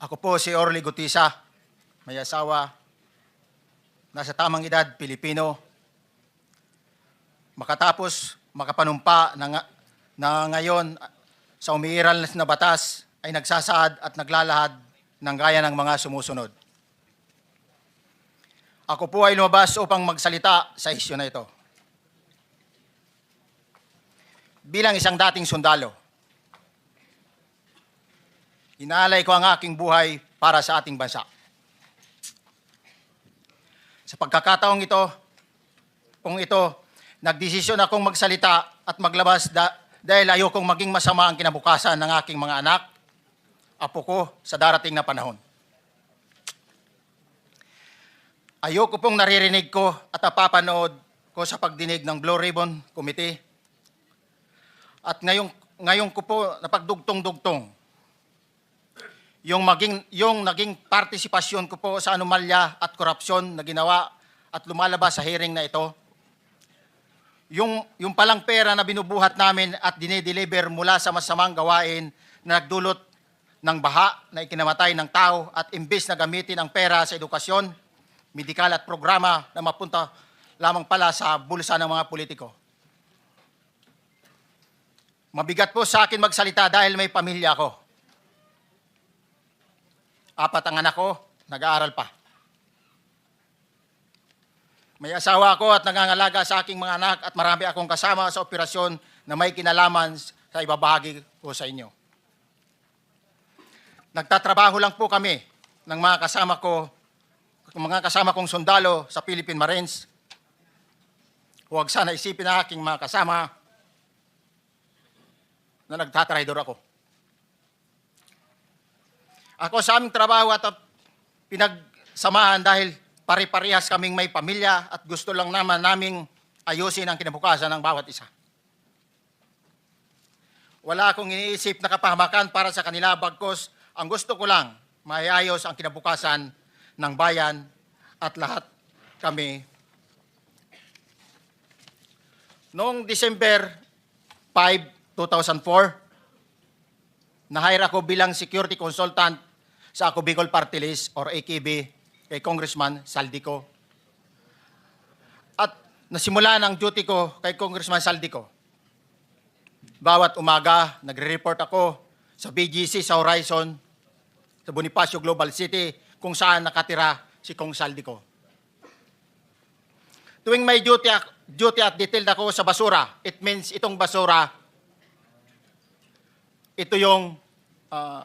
Ako po si Orly Gutisa, may asawa, nasa tamang edad, Pilipino. Makatapos makapanumpa na, na ngayon sa umiiral na batas ay nagsasaad at naglalahad ng gaya ng mga sumusunod. Ako po ay lumabas upang magsalita sa isyu na ito. Bilang isang dating sundalo, inaalay ko ang aking buhay para sa ating bansa. Sa pagkakataong ito, kung ito, nagdesisyon akong magsalita at maglabas da- dahil ayokong maging masama ang kinabukasan ng aking mga anak, apo ko sa darating na panahon. Ayoko pong naririnig ko at napapanood ko sa pagdinig ng Blue Ribbon Committee. At ngayong, ngayon ko po napagdugtong-dugtong yung maging yung naging partisipasyon ko po sa anomalya at korupsyon na ginawa at lumalabas sa hearing na ito. Yung yung palang pera na binubuhat namin at dinedeliver mula sa masamang gawain na nagdulot ng baha na ikinamatay ng tao at imbes na gamitin ang pera sa edukasyon, medikal at programa na mapunta lamang pala sa bulsa ng mga politiko. Mabigat po sa akin magsalita dahil may pamilya ko. Apat ang anak ko, nag-aaral pa. May asawa ako at nangangalaga sa aking mga anak at marami akong kasama sa operasyon na may kinalaman sa ibabahagi ko sa inyo. Nagtatrabaho lang po kami ng mga kasama ko, mga kasama kong sundalo sa Philippine Marines. Huwag sana isipin na aking mga kasama na nagtatraidor ako. Ako sa aming trabaho at pinagsamahan dahil pare-parehas kaming may pamilya at gusto lang naman naming ayusin ang kinabukasan ng bawat isa. Wala akong iniisip na kapahamakan para sa kanila bagkos ang gusto ko lang maiayos ang kinabukasan ng bayan at lahat kami. Noong December 5, 2004, na-hire ako bilang security consultant sa Ako Bicol Party List or AKB kay Congressman Saldico. At nasimula ng duty ko kay Congressman Saldico. Bawat umaga, nagre-report ako sa BGC sa Horizon, sa Bonifacio Global City, kung saan nakatira si Kong Saldico. Tuwing may duty, duty at detailed ako sa basura, it means itong basura, ito yung ah,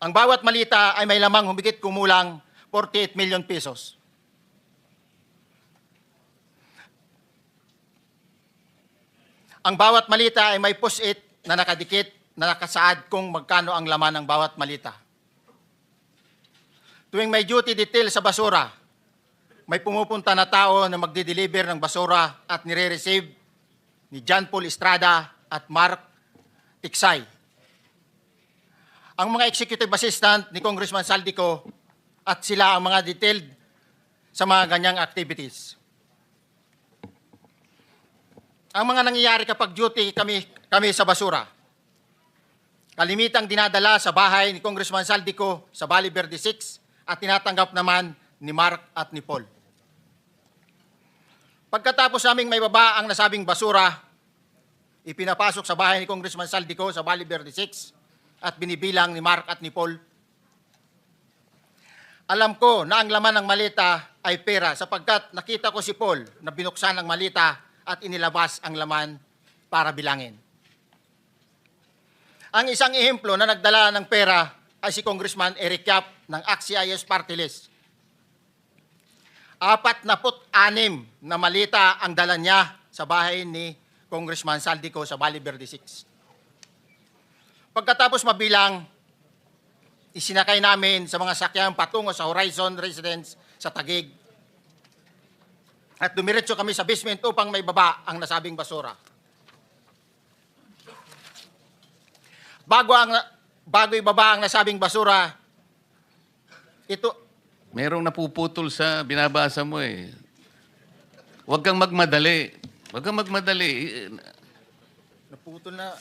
Ang bawat malita ay may lamang humigit kumulang 48 million pesos. Ang bawat malita ay may push-it na nakadikit na nakasaad kung magkano ang laman ng bawat malita. Tuwing may duty detail sa basura, may pumupunta na tao na magdi-deliver ng basura at nire-receive ni John Paul Estrada at Mark Tiksay. Ang mga executive assistant ni Congressman Saldico at sila ang mga detailed sa mga ganyang activities. Ang mga nangyayari kapag duty kami, kami sa basura. Kalimitang dinadala sa bahay ni Congressman Saldico sa Valley Verde 6 at tinatanggap naman ni Mark at ni Paul. Pagkatapos naming may baba ang nasabing basura, ipinapasok sa bahay ni Congressman Saldico sa Valley Verde 6 at binibilang ni Mark at ni Paul. Alam ko na ang laman ng malita ay pera sapagkat nakita ko si Paul na binuksan ang malita at inilabas ang laman para bilangin. Ang isang ehemplo na nagdala ng pera ay si Congressman Eric Yap ng AXIS Party List. Apat na put anim na malita ang dala niya sa bahay ni Congressman Saldico sa Valley Verde 6. Pagkatapos mabilang, isinakay namin sa mga sakyan patungo sa Horizon Residence sa Tagig. At dumiretso kami sa basement upang may baba ang nasabing basura. Bago ang bago ibaba ang nasabing basura, ito Merong napuputol sa binabasa mo eh. Huwag kang magmadali. Huwag kang magmadali. Naputol na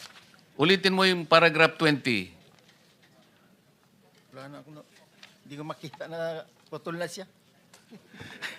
Ulitin mo yung paragraph 20. wala na ako hindi ko makita na putol na siya.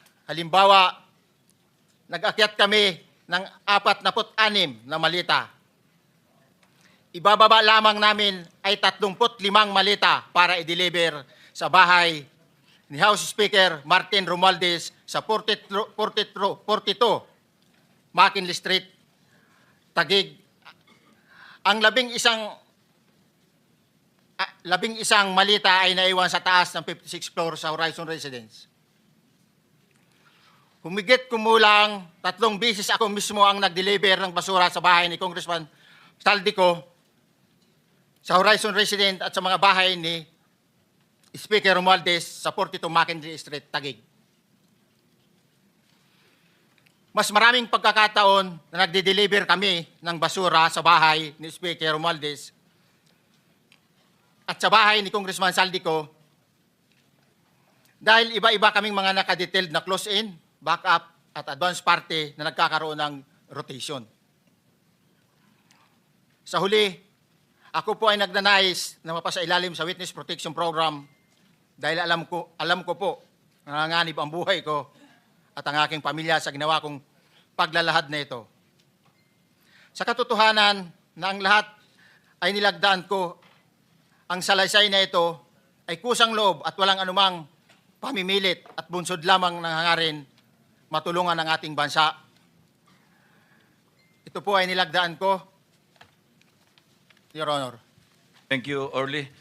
Halimbawa, nag-akyat kami ng 46 na malita. Ibababa lamang namin ay 35 malita para i-deliver sa bahay ni House Speaker Martin Romualdez sa 42, 42, 42 McKinley Street, Tagig. Ang labing isang ah, labing isang malita ay naiwan sa taas ng 56th floor sa Horizon Residence. Humigit kumulang tatlong bisis ako mismo ang nag-deliver ng basura sa bahay ni Congressman Saldico sa Horizon Resident at sa mga bahay ni Speaker Romualdez sa 42 Mackenzie Street, Taguig. Mas maraming pagkakataon na nagde-deliver kami ng basura sa bahay ni Speaker Romualdez at sa bahay ni Congressman Saldico dahil iba-iba kaming mga nakadetailed na close-in, backup, at advance party na nagkakaroon ng rotation. Sa huli, ako po ay nagnanais na mapasailalim sa Witness Protection Program dahil alam ko, alam ko po na nanganganib ang buhay ko at ang aking pamilya sa ginawa kong paglalahad na ito. Sa katotohanan na ang lahat ay nilagdaan ko, ang salaysay na ito ay kusang loob at walang anumang pamimilit at bunsod lamang ng hangarin matulungan ang ating bansa. Ito po ay nilagdaan ko, Your Honor. Thank you, Orly.